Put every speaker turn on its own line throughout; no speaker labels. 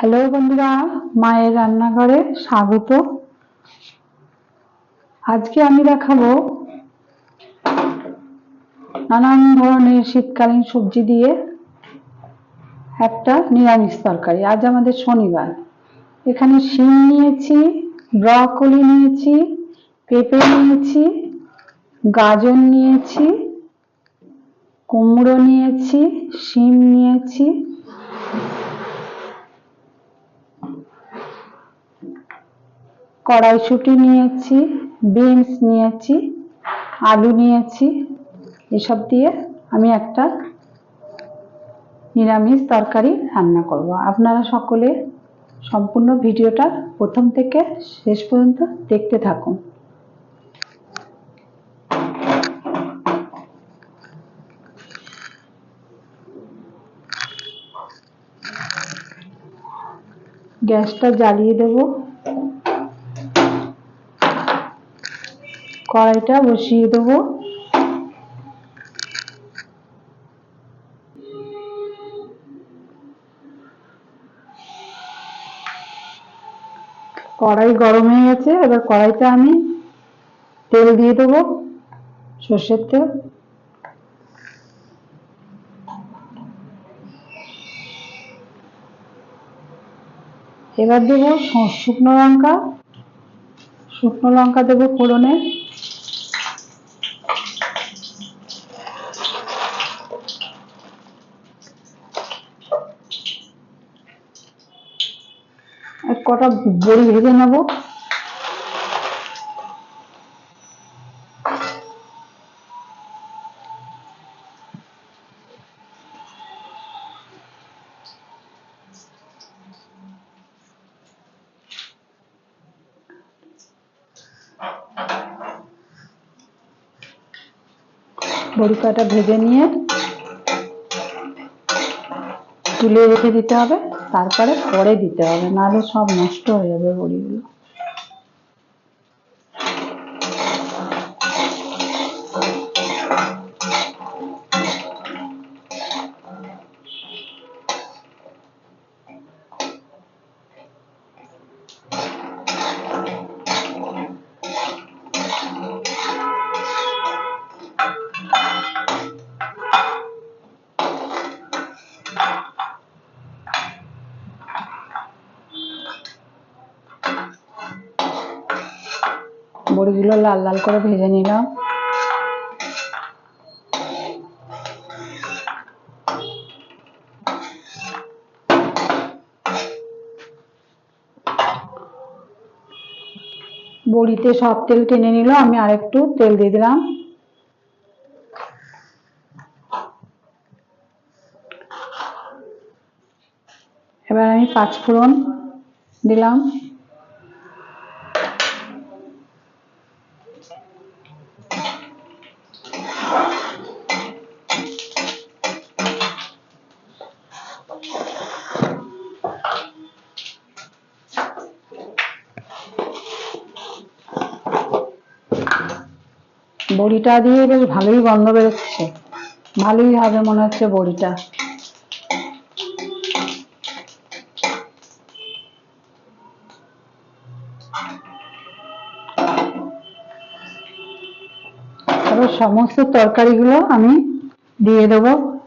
Hello বন্ধুরা, মায়ের রান্নাঘরে স্বাগত। আজকে আমি দেখাবো নানান ধরনের শীতকালীন সবজি দিয়ে একটা নিরামিষ তরকারি। আজ আমাদের শনিবার। এখানে শিম নিয়েছি, ব্রকলি নিয়েছি, পেঁপে নিয়েছি, গাজর নিয়েছি, কুমড়ো নিয়েছি, শিম নিয়েছি কড়াইশুঁটি নিয়েছি, বিনস নিয়েছি, আলু নিয়েছি, এসব দিয়ে আমি একটা নিরামিষ তরকারি রান্না করব। আপনারা সকলে সম্পূর্ণ ভিডিওটা প্রথম থেকে শেষ পর্যন্ত দেখতে থাকুন। গ্যাসটা জ্বালিয়ে দেব। কড়াইটা বসিয়ে দেবো। কড়াই গরম হয়ে গেছে, এবার কড়াইতে আমি তেল দিয়ে দেবো সর্ষের তেল। এবার দেব শুকনো লঙ্কা। শুকনো লঙ্কা দেবো ফোড়নে। কটা বড়ি ভেজে নেব? বড়ি কটা ভেজে নিয়ে তুলে রেখে দিতে হবে? তারপরে পরে দিতে হবে নাহলে সব নষ্ট হয়ে যাবে বড়িগুলো। বড়িগুলো লাল লাল করে ভেজে নিলাম। বড়িতে সব তেল টেনে নিল, আমি আরেকটু তেল দিয়ে দিলাম। এবার আমি পাঁচ ফোড়ন দিলাম। বড়িটা দিয়ে বেশ ভালোই গন্ধ বেরোচ্ছে। ভালোই হবে মনে হচ্ছে বড়িটা। এবার সমস্ত তরকারিগুলো আমি দিয়ে দেবো।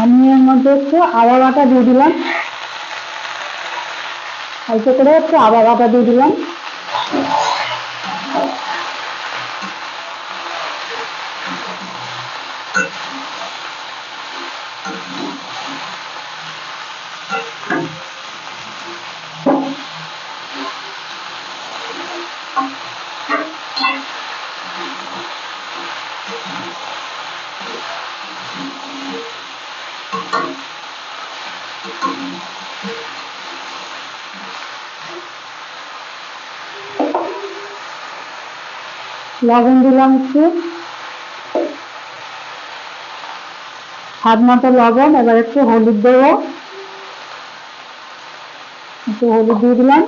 আমি এর মধ্যে একটু আদা বাটা দিয়ে দিলাম। অল্প করে একটু আদা বাটা দিয়ে দিলাম। লবণ দিলাম একটু। হাত মতো লবণ এবার একটু হলুদ দেবো। একটু হলুদ দিয়ে দিলাম।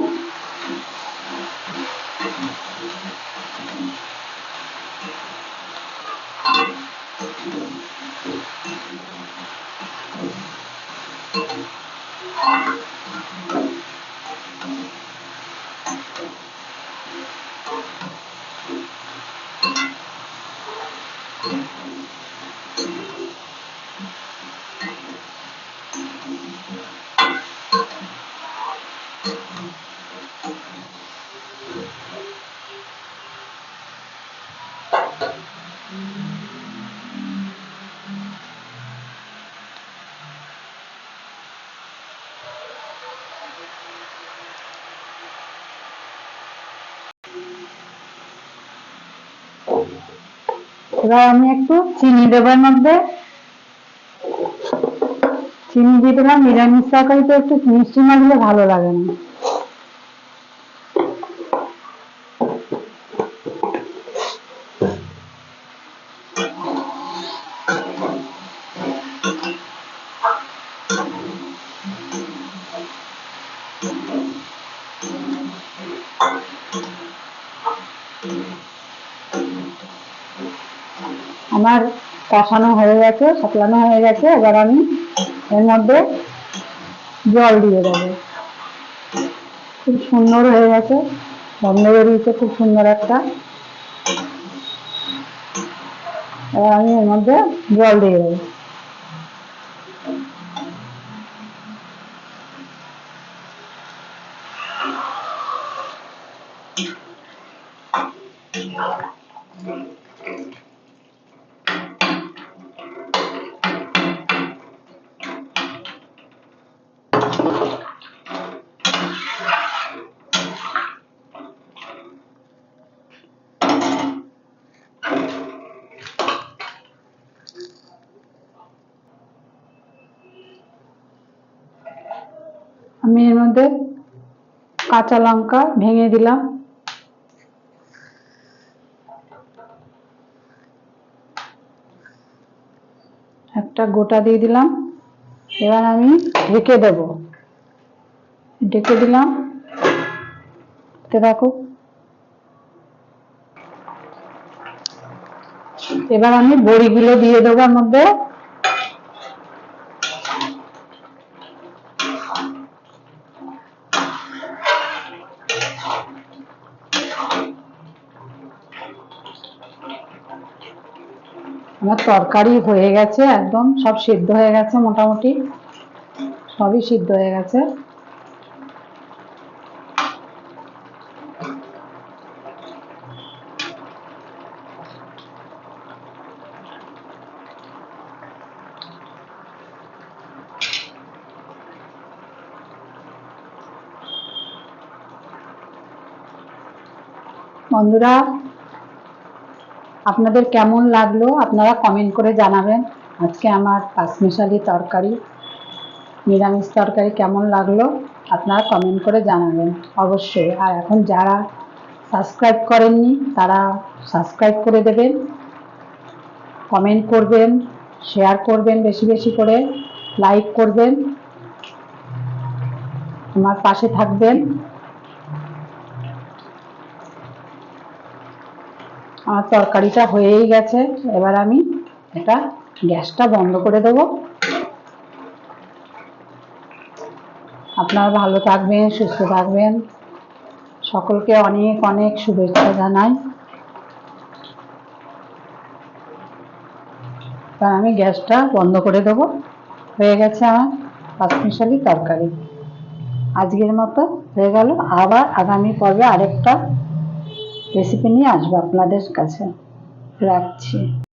এবার আমি একটু চিনি দেবো এর মধ্যে চিনি দিয়ে দিলাম, নিরামিষ তরকারিতে একটু মিষ্টি না দিলে ভালো লাগে না। আমার কষানো হয়ে গেছে সাতলানো হয়ে গেছে, এবার আমি এর মধ্যে জল দিয়ে দেবো। খুব সুন্দর হয়ে গেছে, গন্ধ বেরিয়েছে, খুব সুন্দর একটা। এবার আমি এর মধ্যে জল দিয়ে দেবো। আমি এর মধ্যে কাঁচা লঙ্কা ভেঙে দিলাম। একটা গোটা দিয়ে দিলাম। এবার আমি ঢেকে দেব। ঢেকে দিলাম। দেখো এবার আমি বড়িগুলো দিয়ে দেবো মধ্যে। আমার তরকারি হয়ে গেছে একদম, সব সিদ্ধ হয়ে গেছে মোটামুটি। সবই সিদ্ধ হয়ে গেছে। বন্ধুরা আপনাদের কেমন লাগল আপনারা কমেন্ট করে জানাবেন। আজকে আমার পাঁচমিশালি তরকারি, নিরামিষ তরকারি কেমন লাগল আপনারা কমেন্ট করে জানাবেন অবশ্যই। আর এখন যারা সাবস্ক্রাইব করেননি, তারা সাবস্ক্রাইব করে দেবেন কমেন্ট করবেন শেয়ার করবেন বেশি বেশি করে লাইক করবেন, আমার পাশে থাকবেন। আমার তরকারিটা হয়েই গেছে। এবার আমি এটা গ্যাসটা বন্ধ করে দেব। আপনারা ভালো থাকবেন, সুস্থ থাকবেন। সকলকে অনেক অনেক শুভেচ্ছা জানাই। এবার আমি গ্যাসটা বন্ধ করে দেব। হয়ে গেছে আমার পাঁচমিশালি তরকারি। আজকের মতো হয়ে গেল। আবার আগামী পর্বে আরেকটা রেসিপি নিয়ে আসব আপনাদের কাছে। রাখছি।